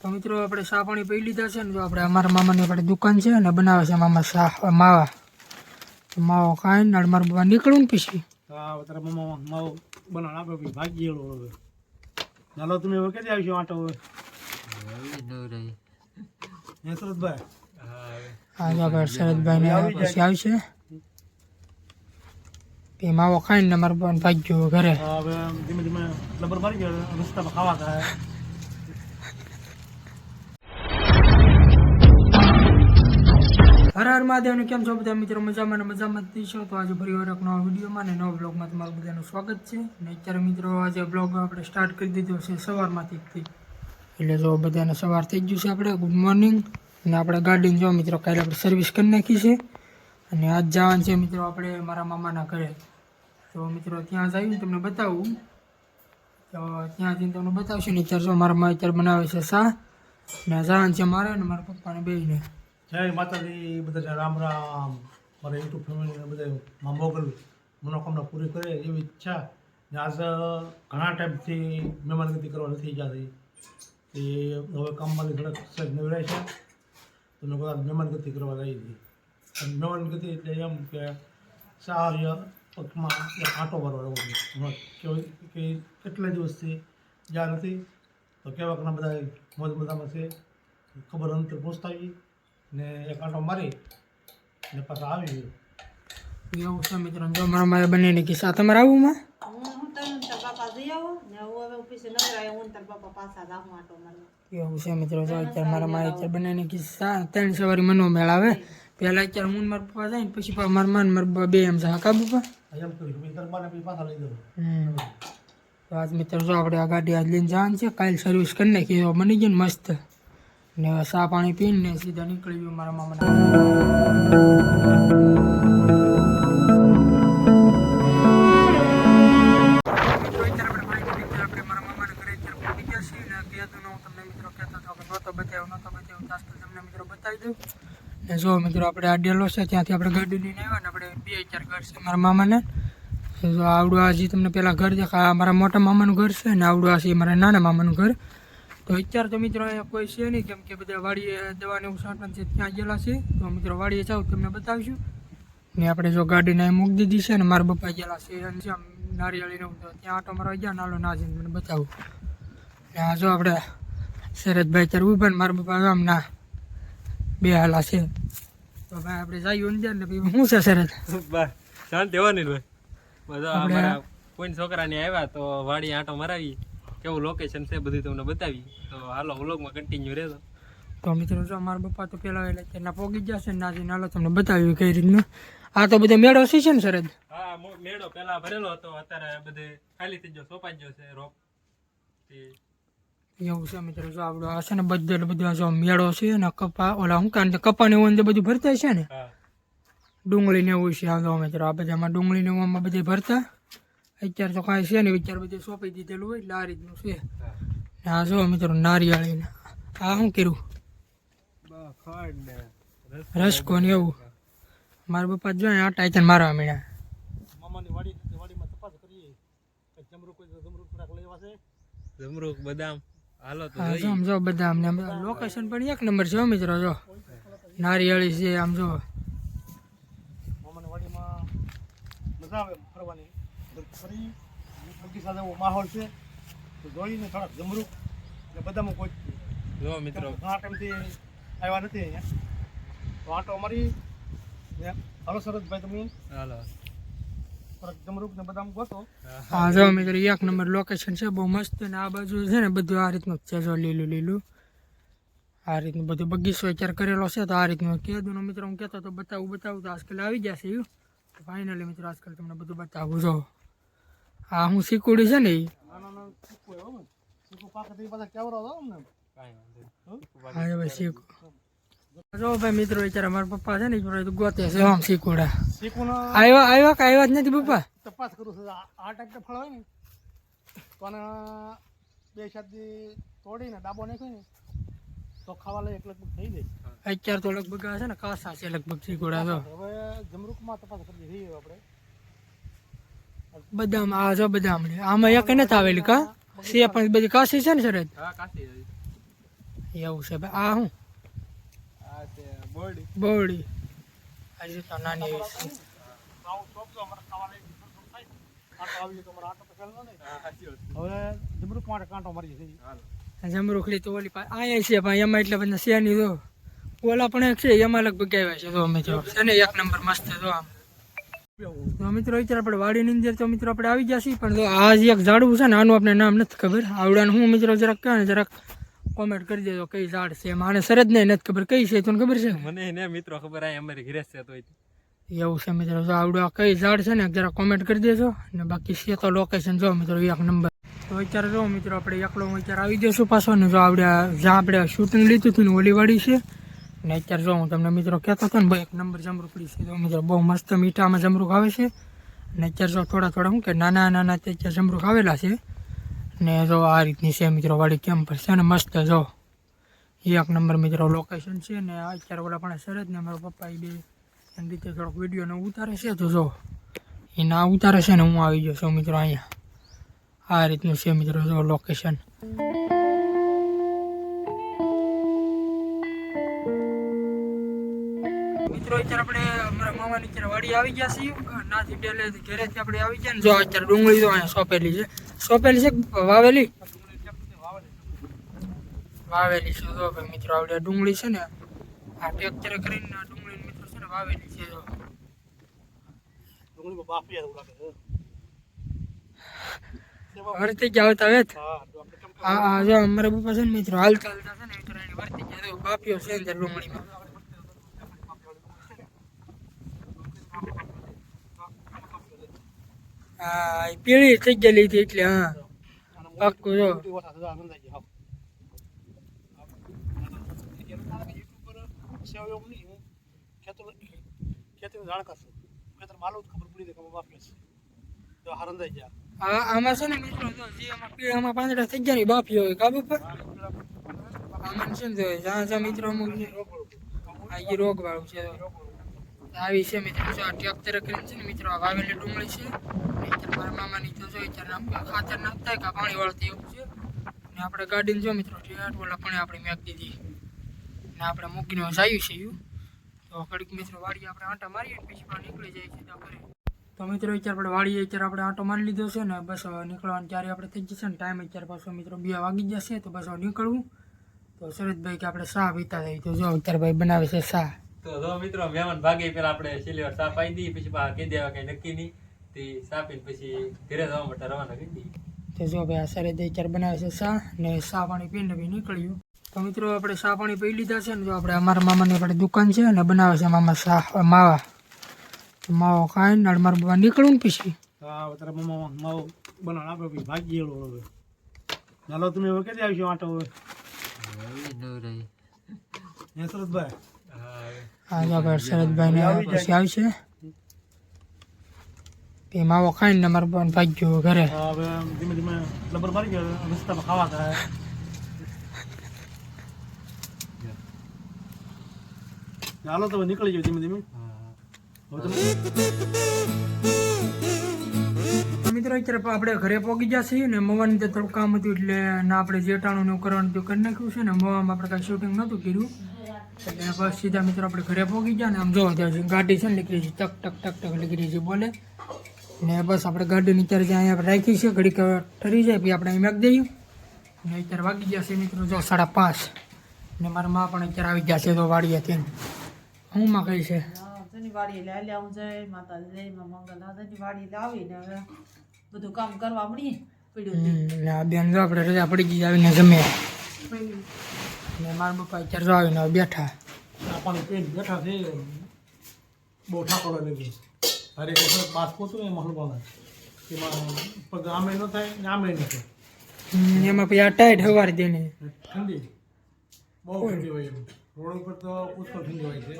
તો મિત્રો આપણે ચા પાણી પી લીધા છે ને તો આપણે અમારા મામાની આપણે દુકાન છે ને બનાવે છે મામા ચા માવા. તો માવો ખાઈને ને મારા બાબા નીકળું ને પછી. હા તારા મમ્મા માવો બનાવ આપે પછી ભાગી ગયેલો હવે. ચાલો તમે હવે ક્યાંથી આવશો આટો હવે? હે સુરતભાઈ આજે આપણે શરદભાઈને પછી આવશે. તે માવો ખાઈને ને મારા બાબાને ભાગ્યો ઘરે. હા, હવે ધીમે ધીમે લબર મારી ગયો રસ્તામાં ખાવા થાય. હર હર મહાદેવને કેમ છો બધા મિત્રો? મજામાં મજામાં જ છો તો આજે ફરી વાર એક નવા વિડીયોમાં ને નવા બ્લોગમાં તમારું બધાનું સ્વાગત છે. અને અત્યારે મિત્રો આજે બ્લોગ આપણે સ્ટાર્ટ કરી દીધો છે સવારમાંથી એટલે જો બધાને સવાર થઈ ગયું છે આપણે ગુડ મોર્નિંગ અને આપણે ગાડીને જો મિત્રો કાલે આપણે સર્વિસ કરી નાખી છે. અને આજ જવાનું છે મિત્રો આપણે મારા મામાના ઘરે. તો મિત્રો ત્યાં જઈને તમને બતાવું. તો ત્યાં જઈને તમને બતાવશું ને અત્યારે જો મારા મા અત્યારે બનાવે છે શા ને જવાનું છે મારે ને મારા પપ્પાને બેયને. જય માતાજી બધા રામ રામ. મારા યુટ્યુબ ફેમિલીને બધા માં મોગલ મનોકામના પૂરી કરે એવી ઈચ્છા ને આજ ઘણા ટાઈમથી મહેમાનગતિ કરવા નથી ગયા તે હવે કામમાંથી થોડાક સજ નવરાય છે. તો મેં બધા મહેમાનગતિ કરવા જઈ હતી અને મહેમાનગતિ એટલે એમ કે સાર્ય પગમાં આંટો ભરવા રહેવો છે. કે કેટલા દિવસથી જ્યાં નથી? તો કેવા ઘણા બધા મોજ મજામાં છે. ખબર અંતર પહોંચતા આવી. ને એક આંટો મારી ને પાછા આવી ગયો. એવું છે મિત્રો જો મારા મારે બંનેની કિસ્સા. તમારે આવું માં? એવું છે મિત્રો જો અત્યારે મારા મારે અત્યારે બંનેની કિસ્સા ત્રણ સવારી મનો મેળ આવે. પહેલાં અત્યારે હું મારા પપ્પા જાય ને પછી મારા માન મારા બે એમ છે. હા કા પપ્પા? એમ કર્યું મેં તાર બાને પછી પાછા લઈ દઉં હમ. તો આજ મિત્રો જો આપણે આ ગાડી આજ લઈને જવાનું છે કાલે સર્વિસ કરી નાખી બની ગયું ને મસ્ત. ને સા પાણી પીને સીધા નીકળી ગયું મારા મામાના જો મિત્રો, આપણે આડેલો છે, ત્યાંથી આપણે ઘર લઈને આવ્યા ને આપણે બે ચાર ઘર છે મારા મામાને. જો આવડું આ તમને પેલા ઘર દેખા મારા મોટા મામાનું ઘર છે ને આવડું આ છે મારા નાના મામાનું ઘર. તો અત્યારે તો મિત્રો અહીંયા કોઈ છે નહીં કેમ કે બધા વાડીએ દવાને એવું સાંટન છે ત્યાં ગયેલા છે. તો મિત્રો વાડીએ જાઉં તમને બતાવીશું. ને આપણે જો ગાડીને અહીં મૂકી દીધી છે ને મારા પપ્પા ગયેલા છે અને આમ નારિયેળીને ત્યાં આટો મારવા ગયા નાલો ના જઈને મને બતાવું. ને આ જો આપણે શરદભાઈ ત્યારે ઊભા ને મારા પપ્પા આમ ના બે હાલા છે. તો ભાઈ આપણે જઈએ અંદર ને પછી શું છે શરદ? શાંતિ હોવાની ભાઈ બધા અમારા કોઈ છોકરાને આવ્યા તો વાડી આંટો મરાવી કેવું લોકેશન છે બધું તમને બતાવી તો હાલો વ્લોગમાં કન્ટિન્યુ રહેતો તો મિત્રો જો મારા પપ્પા તો પેલા એટલે તેના પોગી જશે ને નાથી નાલો તમને બતાવ્યું કઈ રીતનું. આ તો બધો મેળો છે છે ને સરદ? હા મેળો પેલા ભરેલો હતો અત્યારે બધે ખાલી થઈ ગયો સોપાઈ ગયો છે રોપ. એવું છે મિત્રો જો આપણો આ છે ને બધે બધું જો મેળો છે ને કપા ઓલા હું કારણ કપા ને એવું બધું ભરતા છે ને? ડુંગળી ને એવું છે આ જો મિત્રો આ બધામાં ડુંગળી ને એવું બધે ભરતા. અત્યારે તો કાંઈ છે ને અત્યારે બધું સોંપી દીધેલું હોય એટલે આ રીતનું છે. હા. જો મિત્રો નારિયાળીને. આ શું કર્યું? રસકો ને એવું. મારા પપ્પા જો આટા આઈતા મારવા આમને લોકેશન પણ એક નંબર છે મિત્રો જો. નારિયેળી છે આમ જો. મામાની વાડીમાં મજા આવે ફરવાની. ફરી બગીચા જેવો માહોલ છે. તો જોઈને થોડાક જમરૂક ને બધામાં કોઈ જો મિત્રો. ઘણા ટાઈમથી આવ્યા નથી અહીંયા. તો આંટો અમારી હલો સરસભાઈ તમે હાલો. થોડાક જમરૂક ને બદામ ગોતો. હા. જો મિત્રો એક નંબર લોકેશન છે. બહુ મસ્ત ને આ બાજુ છે ને બધું આ રીતનું જ છે જો લીલું લીલું. આ રીતનું બધું બગીચો અત્યારે કરેલો છે તો આ રીતનું કીધું ને મિત્રો હું કહેતો તો બતાવું બતાવું તો આજકાલ આવી જશે એવું તો ફાઇનલી મિત્રો આજકાલ તમને બધું બતાવું જો. આ હું શીકુડી છે ને. હા ભાઈ, શીખું. જો ભાઈ મિત્રો, અત્યારે મારા પપ્પા છે ને, એ છે, આમ શીકુડા આવ્યા આવ્યા કે આવ્યા જ નથી પપ્પા? તપાસ કરું છું આ ટાઈપ ફળ હોય ને તો બે શાદી તોડીને ડાબો નાખ્યો ને તો ખાવા લગભગ થઈ જાય અત્યારે તો લગભગ છે ને, કાસા છે, લગભગ શીકુડા તો હવે જમરૂકમાં તપાસ કરી રહીએ આપણે. બદામ આ જો બદામ આમાં એક નથી આવેલી કા? છે પણ બધી કાસી છે ને સરજ એવું છે ભાઈ. આ શું આ બોડી બોડી હજી તો નાની આવી ગયો તો ઓલી પાસે અહીંયા છે પણ એમાં એટલે બધા છે નહીં તો ઓલા પણ એક છે એમાં લગભગ આવ્યા છે તો મિત્રો છે ને એક નંબર મસ્ત છે તો આમ. તો મિત્રો અત્યારે આપણે વાડીની અંદર તો મિત્રો આપણે આવી ગયા છીએ પણ આજે આ જે એક ઝાડવું છે ને આનું આપણે નામ નથી ખબર. આવડાને હું મિત્રો જરાક કહે ને જરાક કોમેન્ટ કરી દેજો કઈ ઝાડ છે એમાં આને સરજ નહીં નથી ખબર. કઈ છે તને ખબર છે? મને ને મિત્રો ખબર આ અમારી ઘરે છે તો એવું છે મિત્રો જો આવડું આ કઈ ઝાડ છે ને જરા કોમેન્ટ કરી દેજો. ને બાકી છે તો લોકેશન જો મિત્રો એક નંબર તો અત્યારે જો મિત્રો આપણે એકલો અત્યારે આવી જઈશું પાછો ને જો આવડે જ્યાં આપણે શૂટિંગ લીધું હતું ને ઓલીવાડી છે. ને જો હું તમને મિત્રો કહેતો હતો ને, ભાઈ, એક નંબર જમરૂકડી છે. તો મિત્રો બહુ મસ્ત મીઠામાં જમરૂક આવે છે. ને અત્યારે જો થોડા થોડા હું કે નાના નાના અત્યારે જમરૂક આવેલા છે. ને જો આ રીતની છે મિત્રો વાળી કેમ પર છે ને મસ્ત જો. એક નંબર મિત્રો લોકેશન છે ને અત્યારે ઓલા પણ સરસ ને મારા પપ્પા એ બે એની રીતે થોડોક વિડીયોને ઉતારે છે. તો જો, એ ના ઉતારે છે ને હું આવી ગયો છું મિત્રો અહીંયા. આ રીતનું છે મિત્રો જો લોકેશન અત્યારે આપણે અમારા મામાની અત્યારે વાડી આવી ગયા છીએ. નાથી ડેલે ઘરેથી આપણે આવી ગયા ને જો અત્યારે ડુંગળી તો અહીંયા સોંપેલી છે. સોંપેલી છે વાવેલી? વાવેલી છે જો ભાઈ મિત્રો આવડે ડુંગળી છે ને આ ટ્રેક્ટરે કરીને ડુંગળી મિત્રો છે ને વાવેલી છે જો. ડુંગળી બાફી વર્તી ગયા આવતા વેત? હા જો અમારા પપ્પા છે ને મિત્રો હાલતા હાલતા છે ને મિત્રો એની વર્તી ગયા તો છે અંદર ડુંગળીમાં. હા પીળી થઈ ગયેલી હતી એટલે, હા. પાક્કું જો. આમાં છે ને મિત્રો, જે આમાં પીળામાં પાંદડા થઈ ગયા એ હોય, કાબુ પર? આમાં છે ને જ્યાં જ્યાં મિત્રો અમુક આ રોગ વાળું છે. આવી છે મિત્રો. જો આ ટ્રેક્ટર કરીને છે ને મિત્રો વાવેલી ડુંગળી છે. અત્યારે મારા મામાની તો જો અત્યારે ખાતર નાખતા કે પાણી વાળતી એવું છે? ને આપણે ગાડીને જો મિત્રો ઓલા પણ આપણે મેક દીધી. ને આપણે મૂકીને જાયું છે એવું. તો ઘડીક મિત્રો વાડી આપણે આંટા મારીએ પછી પણ નીકળી જાય છે તો તો મિત્રો અત્યારે આપણે વાડીએ અત્યારે આપણે આંટો મારી લીધો છે ને, બસ નીકળવાનું ત્યારે આપણે થઈ જશે ને ટાઈમ અત્યારે પાછો મિત્રો બે વાગી જશે તો બસ નીકળવું. તો શરદભાઈ કે આપણે શાહ પીતા થઈ તો જો અત્યારે ભાઈ બનાવે છે ચા. તો જો મિત્રો મહેમાન ભાગે પેલા આપણે સિલ્વર સાપ આવી દઈએ પછી બા કહી દેવા કઈ નક્કી નહીં. તે સાપીને પછી ઘરે જવા માટે રવાના કરી દઈએ. તો જો ભાઈ આ સારી દઈ ચાર બનાવે છે સા ને સા પાણી પીને બી નીકળ્યું. તો મિત્રો આપણે સા પાણી પી લીધા છે ને જો આપણે અમારા મામાની આપણે દુકાન છે અને બનાવે છે મામા સા માવા. તો માવો ખાઈને ને મારા બાબા નીકળું ને પછી. હા તારા મામા માવો બનાવ આપે પછી ભાગી ગયેલો હવે. ચાલો તમે હવે ક્યાંથી આવશો આટો હવે? હે સુરતભાઈ હા જો આપણે શરદભાઈને પછી આવશે. એમાં ને મારા પણ ભાગ્યો ઘરે. ધીમે ધીમે લબર મારી ગયો રસ્તામાં ખાવા થાય. ચાલો તો નીકળી ગયો ધીમે ધીમે. મિત્રો અત્યારે આપણે ઘરે પહોંચી ગયા છીએ ને મવાની તે થોડું કામ હતું એટલે ના આપણે જેટાણું ને કરવાનું હતું કરી નાખ્યું છે ને મવામાં આપણે કાંઈ શૂટિંગ નહોતું કર્યું. એટલે બસ સીધા મિત્રો આપણે ઘરે પહોંચી ગયા ને આમ જો ત્યાં ગાડી છે ને નીકળી છે ટક ટક ટક ટક નીકળી છે બોલે. ને બસ આપણે ગાડીની અત્યારે જ્યાં અહીંયા રાખી છે ઘડીક ઠરી જાય પછી આપણે અહીં મેક દઈએ. ને અત્યારે વાગી ગયા છે મિત્રો જો સાડા પાંચ. ને મારા મા પણ અત્યારે આવી ગયા છે તો વાડીએથી હું માં કઈ છે? જની વાડી લે લે હું જય માતા જય માં મંગલ જની વાડી લાવીને હવે બધું કામ કરવા મળી પડ્યું બેન જો આપણે રજા પડી ગઈ આવીને જમે ને મારા પપ્પા અત્યારે જો આવીને બેઠા. આપણને પાણી બેઠા છે બહુ ઠાકોર લાગી હરે કૃષ્ણ પાસ પોતું એમાં હલવાના એમાં પગ આમે ન થાય ને આમે ન થાય. એમાં પછી આ ટાઈટ હવારી દે ને ઠંડી. બહુ ઠંડી હોય એમ. રોડ ઉપર તો પુષ્કળ ઠંડી હોય છે.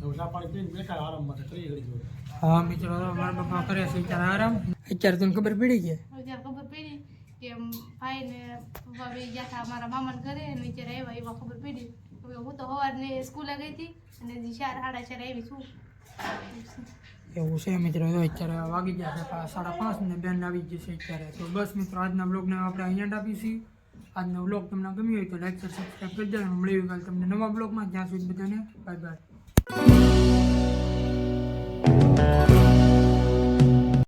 હવે ચા બેઠા આરામ માટે કરી ઘડી હા મિત્રો મારા પપ્પા કરે છે અત્યારે આરામ. અત્યારે તને ખબર પડી ગઈ ત્યારે ખબર પડી કે ભાઈ ને પપ્પા ગયા હતા મારા મામાને ઘરે અને જ્યારે આવ્યા, એવા ખબર પડી. હવે હું તો સવારને સ્કૂલે ગઈ હતી અને ચાર, સાડા ચાર આવી છું. એવું છે મિત્રો અત્યારે વાગી ગયા છે સાડા પાંચ ને બેન આવી જશે અત્યારે. તો બસ મિત્રો, આજના બ્લોગને આપણે અહીંયા આપીશું. આજનો બ્લોગ તમને ગમ્યો હોય તો લાઈક શેર સબસ્ક્રાઈબ કરી દેજો. મળ્યું કાલે તમને નવા બ્લોગમાં જ્યાં સુધી બધાને બાય બાય